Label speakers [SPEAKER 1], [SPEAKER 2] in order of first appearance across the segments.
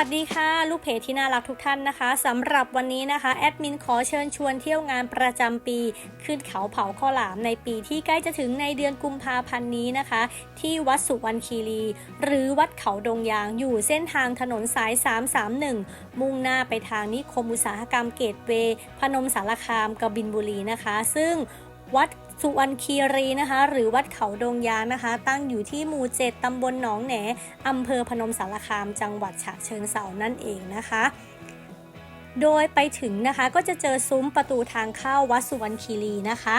[SPEAKER 1] วัสดีค่ะลูกเพจที่น่ารักทุกท่านนะคะสำหรับวันนี้นะคะแอดมินขอเชิญชวนเที่ยวงานประจำปีขึ้นเขาเผาข้าวหลามในปีที่ใกล้จะถึงในเดือนกุมภาพันธ์นี้นะคะ ที่วัดสุวรรณคีรี หรือวัดเขาดงยางอยู่เส้นทางถนนสาย 331 มุ่งหน้าไปทางนิคมอุตสาหกรรมเกตเว พนมสารคามกบินบุรีนะคะ ซึ่งวัด สุวรรณคีรีนะคะ หรือวัดเขาดงยางนะคะ ตั้งอยู่ที่หมู่7ตำบลหนองแหนอำเภอพนมสารคาม จังหวัดฉะเชิงเซานั่นเองนะคะโดยไปถึงนะคะก็จะเจอซุ้มประตูทางเข้าวัดสุวรรณคีรีนะคะ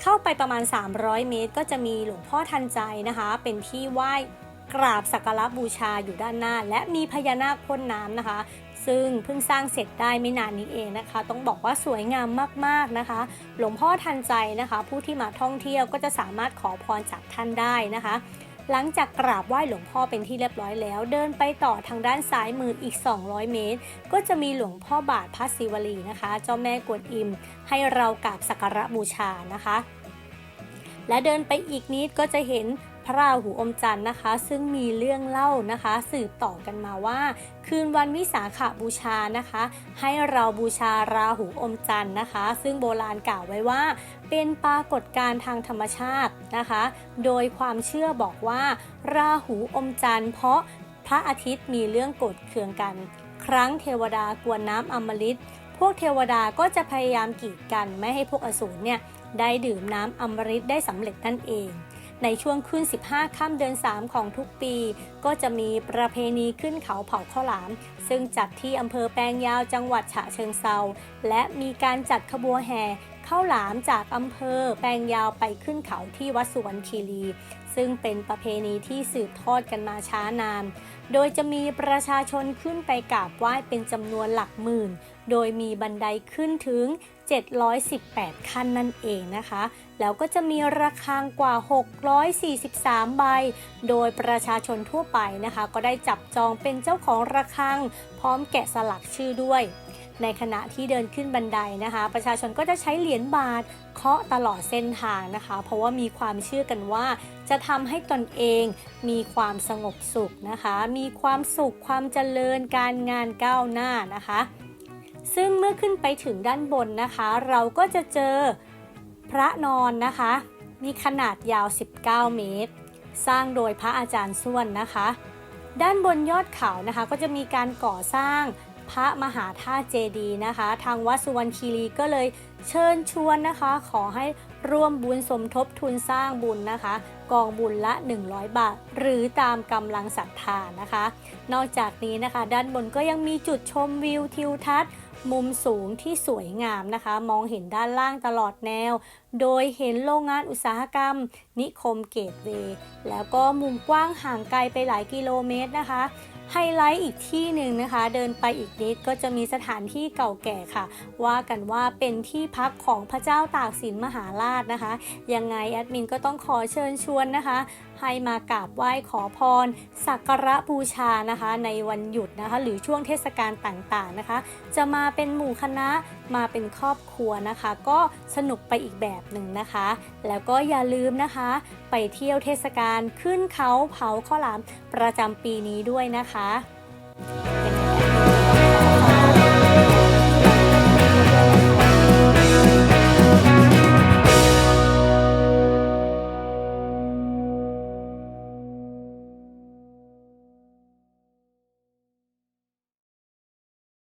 [SPEAKER 1] เข้าไปประมาณ 300 เมตร ก็จะมีหลวงพ่อทันใจนะคะ เป็นที่ไหว้กราบสักการะบูชาอยู่ด้านหน้า และมีพญานาคพ่นน้ำนะคะ ซึ่งเพิ่งสร้างเสร็จได้ไม่นานนี้เองนะคะ ต้องบอกว่าสวยงามมากๆนะคะ หลวงพ่อทันใจนะคะ ผู้ที่มาท่องเที่ยวก็จะสามารถขอพรจากท่านได้นะคะ หลังจากกราบไหว้หลวงพ่อเป็นที่เรียบร้อยแล้ว เดินไปต่อทางด้านซ้ายมืออีก 200 เมตร ก็จะมีหลวงพ่อบาทพระศิวลีนะคะ เจ้าแม่กวนอิม ให้เรากราบสักการะบูชานะคะ และเดินไปอีกนิดก็จะเห็น พระราหูอมจันทร์นะคะ ซึ่งมีเรื่องเล่านะคะ สืบต่อกันมาว่า คืนวันวิสาขบูชานะคะ ให้เราบูชาราหูอมจันทร์นะคะ ซึ่งโบราณกล่าวไว้ว่า เป็นปรากฏการณ์ทางธรรมชาตินะคะ โดยความเชื่อบอกว่า ราหูอมจันทร์เพราะพระอาทิตย์มีเรื่องกรธเคืองกัน ครั้งเทวดากวนน้ำอมฤตพวกเทวดาก็จะพยายามกีดกันไม่ให้พวกอสูรเนี่ยได้ดื่มน้ำอมฤตได้สำเร็จนั่นเอง ในช่วงขึ้น 15 ค่ำเดือน 3 ของทุกปี ก็จะมีประเพณีขึ้นเขาเผาข้าวหลาม ซึ่งจัดที่อำเภอแปลงยาวจังหวัดฉะเชิงเซาและมีการจัดขบวนแห่ข้าวหลามจากอำเภอแปลงยาวไปขึ้นเขาที่วัดสุวรรณคีรี ซึ่งเป็นประเพณีที่สืบทอดกันมาช้านาน โดยจะมีประชาชนขึ้นไปกราบไหว้เป็นจำนวนหลักหมื่น โดยมีบันไดขึ้นถึง 718 ขั้นนั่นเองนะคะ แล้วก็จะมีระฆังกว่า 643 ใบ โดยประชาชนทั่วไปนะคะ ก็ได้จับจองเป็นเจ้าของระฆัง พร้อมแกะสลักชื่อด้วย ในขณะที่เดินขึ้นบันไดนะคะ ประชาชนก็จะใช้เหรียญบาทเคาะตลอดเส้นทางนะคะ เพราะว่ามีความเชื่อกันว่า จะทำให้ตนเองมีความสงบสุขนะคะ มีความสุขความเจริญการงานก้าวหน้านะคะ ซึ่งเมื่อขึ้นไปถึงด้านบนนะคะ เราก็จะเจอพระนอนนะคะ มีขนาดยาว 19 เมตร สร้างโดยพระอาจารย์ส้วนนะคะ ด้านบนยอดเขานะคะก็จะมีการก่อสร้าง พระมหาธาตุเจดีนะคะ ทางวัดสุวรรณคีรีก็เลยเชิญชวนนะคะ ขอให้ร่วมบุญสมทบทุนสร้างบุญนะคะ กองบุญละ 100 บาท หรือตามกำลังศรัทธานะคะ นอกจากนี้นะคะ ด้านบนก็ยังมีจุดชมวิวทิวทัศน์มุมสูงที่สวยงามนะคะ มองเห็นด้านล่างตลอดแนว โดยเห็นโรงงานอุตสาหกรรม นิคมเกตเวย์แล้วก็มุมกว้างห่างไกลไปหลายกิโลเมตรนะคะ ไฮไลท์อีกที่หนึ่งนะคะ เดินไปอีกนิดก็จะมีสถานที่เก่าแก่ค่ะ ว่ากันว่าเป็นที่พักของพระเจ้าตากสินมหาราชนะคะ ยังไงแอดมินก็ต้องขอเชิญชวนนะคะ ให้มากราบไหว้ขอพร สักการะบูชานะคะ ในวันหยุดนะคะ หรือช่วงเทศกาลต่างๆนะคะ จะมาเป็นหมู่คณะ มาเป็นครอบครัวนะคะ ก็สนุกไปอีกแบบหนึ่งนะคะ แล้วก็อย่าลืมนะคะ ไปเที่ยวเทศกาลขึ้นเขาเผาข้าวหลามประจำปีนี้ด้วยนะคะ